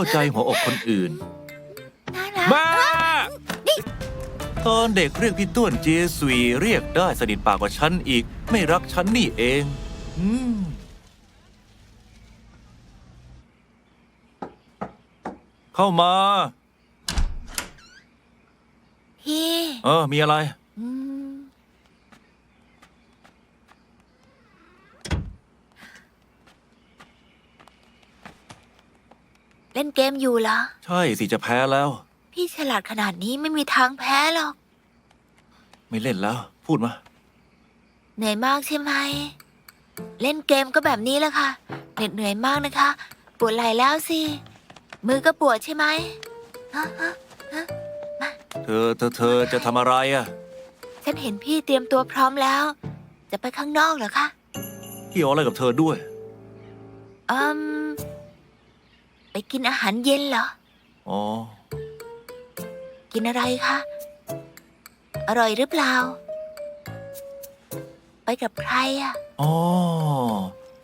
เข้าใจหัวอกคนอื่น น่ารักแม่ตอนเด็กเรียกพี่ต้วนเจสุยเรียกได้สนิทปากกว่าฉันอีก ไม่รักฉันนี่เอง อืม เข้ามา พี่ เออ มีอะไร อืมเล่นเกมอยู่เหรอ ใช่สิจะแพ้แล้ว พี่ฉลาดขนาดนี้ไม่มีทางแพ้หรอก ไม่เล่นแล้ว พูดมา เหนื่อยมากใช่ไหม เล่นเกมก็แบบนี้แหละค่ะเหน็ดเหนื่อยมากนะคะ ปวดไหล่แล้วสิ มือก็ปวดใช่ไหมฮะฮะฮะเธอเธอเธอจะทำอะไรอะฉันเห็นพี่เตรียมตัวพร้อมแล้ว จะไปข้างนอกเหรอคะ เกี่ยวอะไรกับเธอด้วย อืม ไปกินอาหารเย็นเหรอ อ๋อ กินอะไรคะ อร่อยหรือเปล่า ไปกับใครอะอ๋อ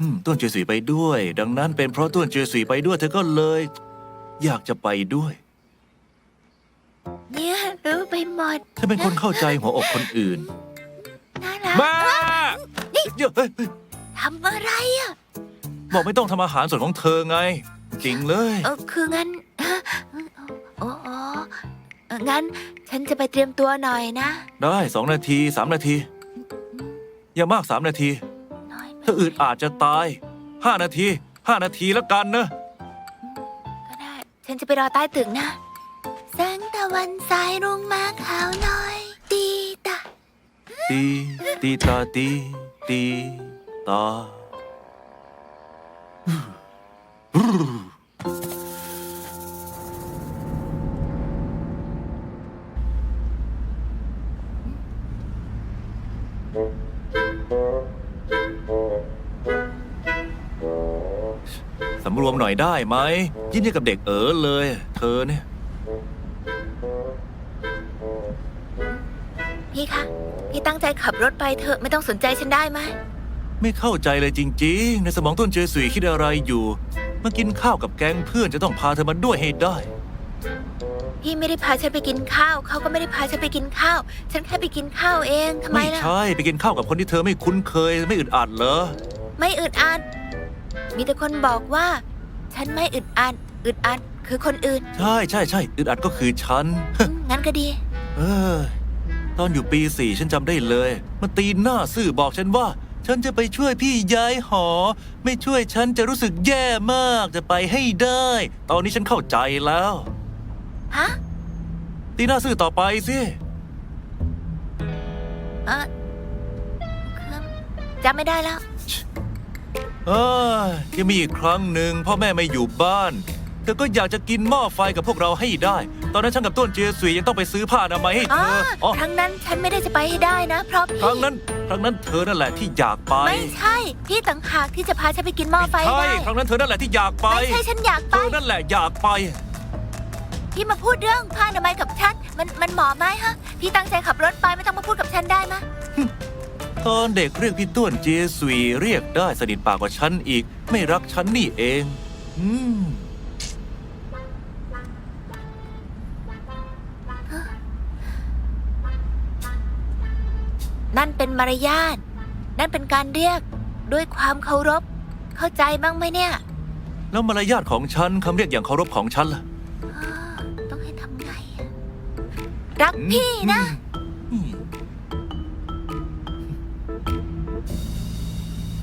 อืมต้วนเจยสุยไปด้วย ดังนั้นเป็นเพราะต้วนเจยสุยไปด้วยเธอก็เลย อยากจะไปด้วย เนี่ยรู้ไปหมด เธอเป็นคนเข้าใจหัวอกคนอื่น น่ารักแม่เดี๋ยวเฮ้ยเฮ้ยทำอะไรอะบอกไม่ต้องทำอาหารส่วนของเธอไง จริงเลย เออคืองั้นโอ้โอเอองั้นฉันจะไปเตรียมตัวหน่อยนะได้สองนาทีสามนาที อย่ามากสามนาทีน้อยไปเธออึดอาจจะตายห้านาทีห้านาทีแล้วกันนะ ก็ได้ ฉันจะไปรอใต้ตึกนะ แสงตะวันสายรุ่งมาขาวน้อยตีตาตีตีตาตีตีตา สำรวมหน่อยได้ไหมยิ้มให้กับเด็กเอ๋อเลย เธอเนี่ย พี่คะ พี่ตั้งใจขับรถไปเถอะไม่ต้องสนใจฉันได้ไหม ไม่เข้าใจเลยจริง ๆ ในสมองต้นเจสุยคิดอะไรอยู่ มากินข้าวกับแก๊งเพื่อนจะต้องพาเธอมาด้วยให้ได้ พี่ไม่ได้พาฉันไปกินข้าว เขาก็ไม่ได้พาฉันไปกินข้าว ฉันแค่ไปกินข้าวเองทำไมไม่ล่ะ ใช่ไปกินข้าวกับคนที่เธอไม่คุ้นเคยไม่อึดอัดเหรอ ไม่อึดอัด มีแต่คนบอกว่า ฉันไม่อึดอัด อึดอัดคือคนอื่นใช่ใช่ใช่อึดอัดก็คือฉัน อืมงั้นก็ดี เออตอนอยู่ปีสี่ฉันจำได้เลย มันตีหน้าซื่อบอกฉันว่า ฉันจะไปช่วยพี่ย้ายหอ ไม่ช่วยฉันจะรู้สึกแย่มากจะไปให้ได้ ตอนนี้ฉันเข้าใจแล้ว ฮะตีหน้าซื่อต่อไปสิเออคือจำไม่ได้แล้ว เออยังมีอีกครั้งหนึ่งพ่อแม่ไม่อยู่บ้านเธอก็อยากจะกินหม้อไฟกับพวกเราให้ได้ ตอนนั้นฉันกับต้นเจยสุยยังต้องไปซื้อผ้าอนามัยให้อ๋เธอออ๋อครั้งนั้นฉันไม่ได้จะไปให้ได้นะเพราะคพี่รั้งนั้น ครั้งนั้นเธอนั่นแหละที่อยากไปไม่ใช่ พี่ต่างหากที่จะพาฉันไปกินหม้อไฟใช่ได้ ครั้งนั้นเธอนั่นแหละที่อยากไป ไม่ใช่ฉันอยากเธไป อนั่นแหละอยากไป พี่มาพูดเรื่องผ้าอนามัยกับฉัน มันมันเหมาะไหมฮะ พี่ตั้งใจขับรถไปไม่ต้องมาพูดกับฉันได้ไหมยตอนเด็กเรียกพี่ต้วนเจยสุยเรียกได้สนิทปากกว่าฉันอีก ไม่รักฉันนี่เอง อืมนั่นเป็นมารยาท นั่นเป็นการเรียกด้วยความเคารพ เข้าใจบ้างไหมเนี่ย แล้วมารยาทของฉันคำเรียกอย่างเคารพของฉันล่ะอ้อต้องให้ทำไงอะ รักพี่นะ อืม